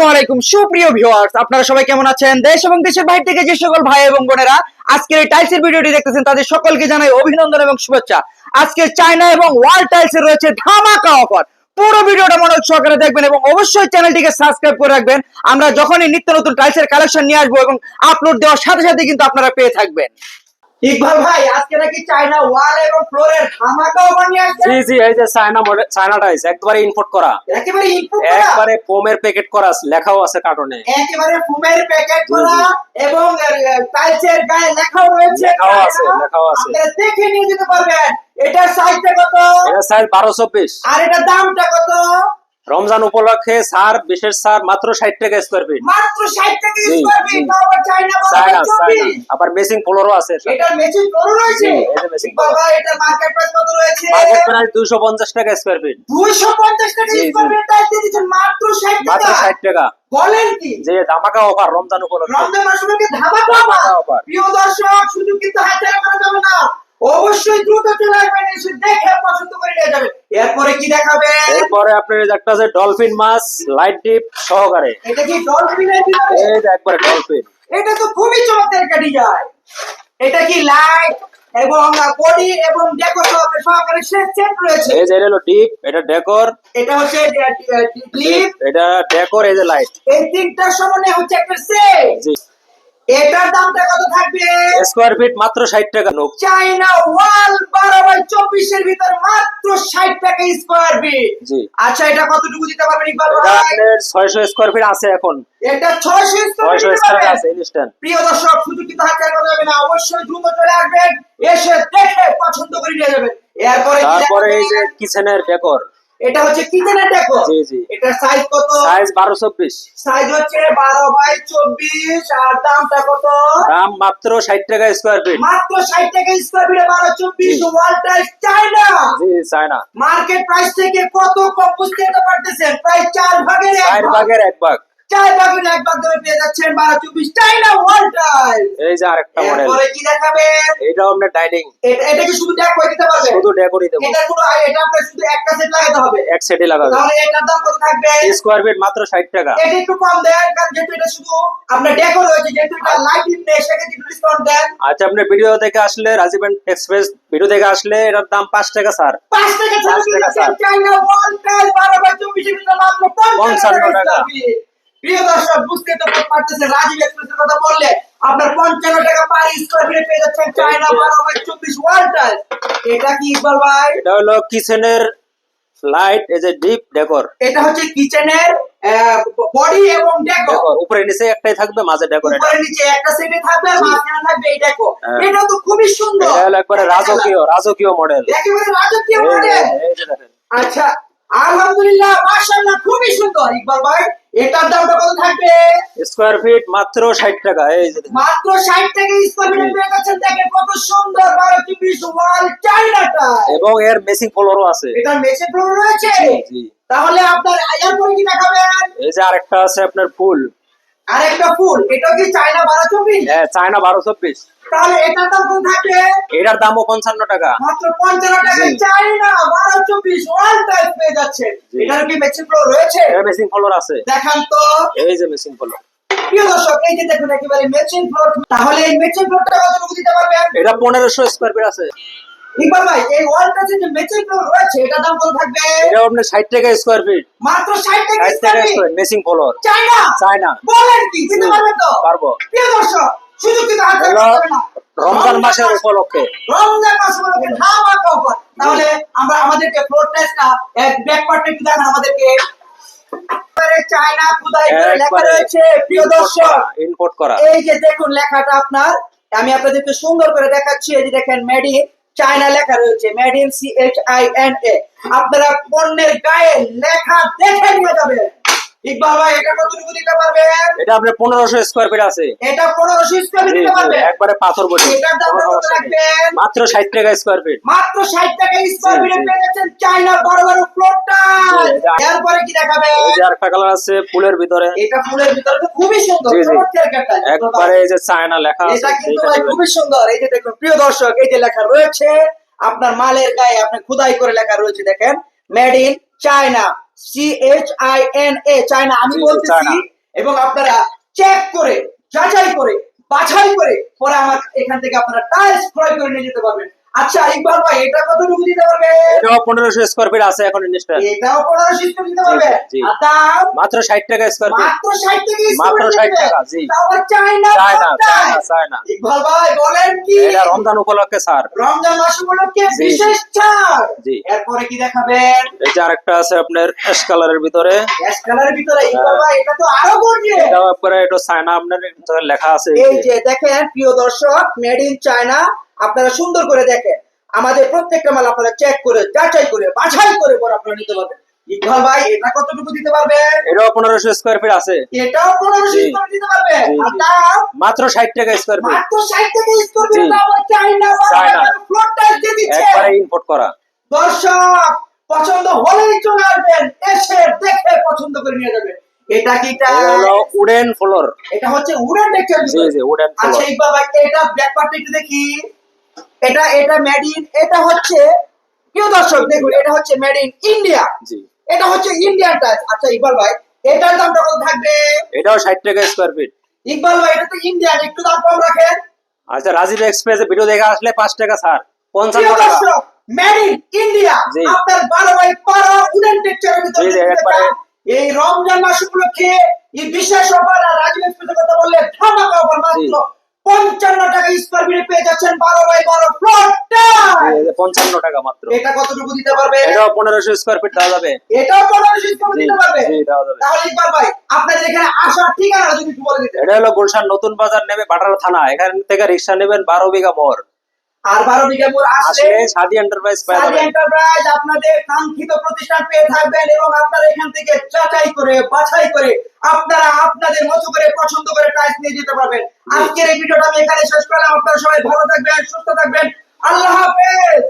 আসসালামু আলাইকুম। সুপ্রিয় ভিউয়ার্স আপনারা সবাই কেমন আছেন? দেশ এবং দেশের বাইরে থেকে যে সকল ভাই এবং বোনেরা আজকের এই টাইলসের ভিডিওটি দেখতেছেন, তাদের সকলকে জানাই অভিনন্দন এবং শুভেচ্ছা। আজকে চায়না এবং ওয়াল টাইলসের রয়েছে ধামাকা অফার পুরো ভিডিওটা মনোযোগ সহকারে দেখবেন এবং অবশ্যই চ্যানেলটিকে সাবস্ক্রাইব করে রাখবেন। আমরা যখনই নিত্য নতুন টাইলসের কালেকশন নিয়ে আসব এবং আপলোড দেওয়ার সাথে সাথে কিন্তু আপনারা পেয়ে থাকবেন। ইকবাল ভাই আজকে নাকি চায়না ওয়াল এবং ফ্লোরের ধামাকা অফার নিয়ে আসছেন জি জি এই যে চায়না মডেল চায়না টাইস একবারে ইম্পোর্ট করা। একেবারে ইনপুট করা। একবারে ফোমের প্যাকেট করা লেখাও আছে কার্টুনে একেবারে ফুমের প্যাকেট করা এবং টাইলসের গায়ে লেখাও রয়েছে। লেখাও আছে, লেখাও আছে। আপনারা দেখে নিয়ে যেতে পারবেন। এটার সাইজটা কত? এটা সাইজ বারো চব্বিশ আর এটার দামটা কত? রমজান উপলক্ষে সার বিশেষ সার মাত্র ষাট টাকা স্কোয়ার ফিট মাত্র 60 টাকা স্কয়ার ফিট আবার চাইনা চায়না বাজার চায়না 24 আবার মেসিং ফ্লোরও আছে এটার মেশিন করো রয়েছে? বাবা এটা মার্কেট প্রাইস কত রয়েছে? মার্কেট প্রাইস দুইশো পঞ্চাশ টাকা স্কোয়ার ফিট 250 টাকা। স্কয়ার ফিট টাইলস দিয়ে দিচ্ছেন মাত্র 60 মাত্র টাকা ষাট টাকা। বলেন কি? যে ধামাকা অফার রমজান উপলক্ষে। রমজান মাসে ধামাকা অফার প্রিয় দর্শক শুধু কিন্তু করা যাবে না অবশ্যই দ্রুত চলে আসবেন এসে দেখে পছন্দ করে নিয়ে যাবেন। এরপরে কি দেখাবে? এরপরে আপনার একটা আছে ডলফিন মাছ লাইট ডিপ সহকারে। এটা কি ডলফিনের এই যে একবারে ডলফিন এটা তো খুবই চমৎকার একটা ডিজাইন। এটা কি লাইট এবং বডি এবং ডেকো সহকারে সেট রয়েছে। এই যে এটা হলো ডিপ এটা ডেকর এটা হচ্ছে ক্লিপ এটা ডেকর এই যে লাইট এই তিনটার সমানে হচ্ছে একটা সেট এটার দামটা কত থাকবে? স্কোয়ার ফিট মাত্র ষাট টাকা। নোক চাইনা ওয়াল বারো বাই চব্বিশের ভিতর মাত্র ষাট টাকা স্কোয়ার ফিট জি। আচ্ছা এটা কতটুকু দিতে পারবেন ইকবাল ভাই? আপনার ছয়শো স্কোয়ার ফিট আছে এখন। এটা ছয়শো স্কোয়ার ছয়শো ফিট আছে ইনস্ট্যান্ট প্রিয় দর্শক শুধু হাত করা যাবে না অবশ্যই দ্রুত চলে আসবেন এসে দেখে পছন্দ করে নিয়ে যাবেন। এরপরে তারপরে এই যে কিচেনের ডেকর এটা হচ্ছে কিচেনের ডেকো জি, জি। এটা সাইজ কত? সাইজ বারো চব্বিশ। সাইজ হচ্ছে বারো বাই চব্বিশ আর দামটা কত? দাম মাত্র ষাট টাকা স্কোয়ার ফিট মাত্র ষাট টাকা স্কোয়ার ফিটে বারো চব্বিশ। ওয়াল টাইস চাইনা জি চায়না মার্কেট প্রাইস থেকে কত কম বুঝতে পারতেছেন? প্রায় চার ভাগের এক চার ভাগের এক ভাগ। চার ভাগের এক ভাগ পেয়ে যাচ্ছেন বারো চব্বিশ চাইনা ওয়াল টাইস এই যে আরেকটা মডেল এরপরে কি দেখাবেন? এইটাও আপনার ডাইনিং। এটা এটা কি শুধু ট্যাগ করে দিতে পারবেন শুধু ডেকরই দেবো এটা কোনো এটা আপনার শুধু একটা সেট লাগাতে হবে। এক সেটে লাগাবে তাহলে এটার দাম কত থাকবে? স্কোয়ার ফিট মাত্র টাকা। এটা একটু কম দেন কারণ যেহেতু এটা শুধু আপনার ডেকোর হয়েছে যেহেতু এটা লাইটিং নেই সেক্ষেত্রে একটু ডিসকাউন্ট দেন। আচ্ছা আপনি ভিডিও দেখে আসলে রাজীব এক্সপ্রেস ভিডিও দেখে আসলে এটার দাম পাঁচ টাকা স্যার। পাঁচ টাকা পাঁচ ছাড় টাকা ওয়ান টাইল বারো বাই মাত্র পঞ্চান্ন 55 টাকা। টাকা। প্রিয় দর্শক বুঝতে তো পারতেছে রাজীব এক্সপ্রেসের কথা বললে আপনার পঞ্চান্ন টাকা পার স্কোয়ার ফিটে পেয়ে যাচ্ছেন চাইনা বারো বাই চব্বিশ টাইল এটা কি ইকবাল ভাই? এটা হলো কিচেনের লাইট এই যে ডিপ ডেকর এটা হচ্ছে কিচেনের বডি এবং ডেকো ডেকর উপরে নিচে একটাই থাকবে মাঝে ডেকর উপরে নিচে একটা সেটে থাকবে আর মাঝখানে থাকবে এই ডেকো হ্যাঁ। এটা তো খুবই সুন্দর। এটা হলো একবারে রাজকীয় রাজকীয় মডেল একেবারে রাজকীয় মডেল আচ্ছা আলহামদুলিল্লাহ মাশাআল্লাহ খুবই সুন্দর। ইকবাল ভাই এটার দামটা কত থাকবে? স্কোয়ার ফিট মাত্র ষাট টাকা এই যে মাত্র 60 টাকা স্কয়ার ফিট পেয়ে যাচ্ছেন দেখেন কত সুন্দর 12 পিস ওয়াল চাইনাটা এবং এর মেসিং ফ্লোরও আছে। এটা মেসিং ফ্লোর রয়েছে। তাহলে আপনার এরপরে কি দেখাবেন? এই যে আরেকটা আছে আপনার ফুল। আরেকটা ফুল এটা কি চাইনা 12 চব্বিশ? হ্যাঁ চায়না বারো চব্বিশ। তাহলে এটার দাম কত থাকবে? এটার দামও পঞ্চান্ন টাকা। মাত্র পঞ্চান্ন টাকায় জি। চাইনা বারো চব্বিশ ওয়ান টাইপ পেয়ে যাচ্ছে। এটার কি মেসে ফ্লোর রয়েছে? এর মেসিং ফ্লোর আছে। দেখান তো। এই যে মেসিং ফ্লোর প্রিয় দর্শক এই যে দেখুন একেবারে ফ্লোর তাহলে এই ম্যাচিং ফ্লোরটা কতটুকু দিতে পারবেন? এটা পনেরোশো স্কোয়ার ফিট আছে। ইকবাল ভাই এই ওয়ালটা যে ম্যাচিং রয়েছে এটা দাম কত থাকবে? এটা আপনার ষাট টাকা স্কোয়ার ফিট মাত্র 60 টাকা স্কয়ার ফিট মেসিং ফ্লোর চাইনা চায়না? বলেন কি দিতে পারবেন তো? পারব। প্রিয় দর্শক শুধু কিন্তু হাত হলো না। রমজান মাসের উপলক্ষে। রমজান মাস উপলক্ষে ধামাকা অফার তাহলে আমরা আমাদেরকে ফ্লোর টেস্টটা এক ব্যাক পার্টে একটু দেখান আমাদেরকে চায়না খুদাই করে লেখা রয়েছে। প্রিয় দর্শক ইম্পোর্ট করা। এই যে দেখুন লেখাটা আপনার আমি আপনাদেরকে সুন্দর করে দেখাচ্ছি। এই যে দেখেন মেড চায়না লেখা রয়েছে made in C H I N A আপনারা পণ্যের গায়ে লেখা দেখে নিয়ে যাবেন। ইকবাল ভাই এটা কতটুকু দিতে পারবেন? এটা আপনার পনেরোশো স্কোয়ার ফিট আছে। এটা স্কোয়ার ফিট দিতে একবারে পাথর বসে এটার দাম কত রাখবেন? মাত্র ষাট টাকা স্কোয়ার ফিট মাত্র ষাট টাকা স্কোয়ার ফিট পেয়ে যাচ্ছেন চায়না বড় বড় এরপরে কি দেখাবেন এই যে আরেকটা কালার আছে ফুলের ভিতরে। এটা ফুলের ভিতরে তো খুবই সুন্দর জি, জি। চমৎকার একটা একবারে এই যে চায়না লেখা আছে এটা কিন্তু ভাই খুবই সুন্দর। এই যে দেখুন প্রিয় দর্শক এই যে লেখা রয়েছে আপনার মালের গায়ে আপনি খুদাই করে লেখা রয়েছে দেখেন made in China C H I N A China আমি বলতেছি এবং আপনারা চেক করে যাচাই করে বাছাই করে পরে আমার এখান থেকে আপনারা টাইলস ক্রয় করে নিয়ে যেতে পারবেন। আচ্ছা ইকবাল ভাই এটা কতটুকু দিতে পারবে? এটাও স্কোয়ার ফিট আছে এখন এটাও দিতে পারবে? আর দাম? মাত্র ষাট টাকা স্কোয়ার ফিট মাত্র ষাট থেকে মাত্র 60 টাকা, জি। China China China China Iqbal ভাই বলেন কি? এটা রমজান উপলক্ষে স্যার। রমজান মাস উপলক্ষে। বিশেষ ছাড়। জি। এরপরে কি দেখাবেন? এই যে আরেকটা আছে আপনার অ্যাশ কালারের ভিতরে। গ্যাস কালারের ভিতরে ইকবাল ভাই এটা তো আরও গর্জিয়াস একটু চায়না আপনার লেখা আছে। এই যে দেখেন প্রিয় দর্শক মেড ইন চায়না আপনারা সুন্দর করে দেখেন। আমাদের প্রত্যেকটা মাল আপনারা চেক করে যাচাই করে বাছাই করে পর আপনারা নিতে পারবেন। ইকবাল ভাই এটা কতটুকু দিতে পারবেন? এটাও পনেরোশো স্কোয়ার ফিট আছে। এটাও পনেরো জি। দিতে পারবেন। জি, আর জি। দাম মাত্র ষাট টাকা স্কোয়ার ফিট মাত্র ষাট থেকে স্কোর জি। China China. ফ্লোর টাইল দিয়ে দিচ্ছে। একবারে ইম্পোর্ট করা। দর্শক পছন্দ হলেই চলে আসবেন। এসে দেখে পছন্দ করে নিয়ে যাবেন। এটা কি উডেন ফ্লোর এটা হচ্ছে উড়ান টেক্সচার জি জি উডেন আচ্ছা ইকবাল ভাই এটা ব্যাক পার্টটা একটু দেখি। এটা এটা মেড ইন এটা হচ্ছে প্রিয় দর্শক দেখুন এটা হচ্ছে মেড ইন ইন্ডিয়া এটা হচ্ছে ইন্ডিয়ান টাচ আচ্ছা ইকবাল ভাই এটার দামটা কত থাকবে? এটাও ষাট টাকা স্কোয়ার ফিট ইকবাল ভাই এটা তো ইন্ডিয়ান একটু দাম কম রাখেন। আচ্ছা রাজীব এক্সপ্রেসে ভিডিও দেখা আসলে পাঁচ টাকা স্যার পঞ্চান্ন প্রিয় টাকা। দর্শক মেড ইন ইন্ডিয়া আপনার বারো বাই বারো উডেন টেক্সচারের ভিতরে। এই রমজান মাস উপলক্ষে এই বিশেষ অফার রাজীব এক্সপ্রেসের কথা বললে ধামাকা অফার মাত্র পঞ্চান্ন টাকা স্কোয়ার ফিটে পেয়ে যাচ্ছেন বারো বাই বারো প্লটটা পঞ্চান্ন টাকা মাত্র। এটা কতটুকু দিতে পারবে? এটাও পনেরোশো স্কোয়ার ফিট দেওয়া যাবে। এটাও পনেরোশো স্কোয়ার ফিট দিতে পারবে? তাহলে ইকবাল ভাই আপনাদের এখানে আসার ঠিকানা যদি একটু বলে দিতে এটা হলো গুলশান নতুন বাজার নেবে বাটার থানা। এখান থেকে রিক্সা নেবেন বারো বিঘা মোর আর বারো বিঘা মোড় আসলে আসলে সাদি এন্টারপ্রাইজ সাদি এন্টারপ্রাইজ আপনাদের কাঙ্ক্ষিত প্রতিষ্ঠান পেয়ে থাকবেন এবং আপনারা এখান থেকে যাচাই করে বাছাই করে আপনারা আপনাদের মতো করে পছন্দ করে টাইস নিয়ে যেতে পারবেন। আজকের এই ভিডিওটা আমি এখানে শেষ করলাম। আপনারা সবাই ভালো থাকবেন সুস্থ থাকবেন। আল্লাহ হাফেজ!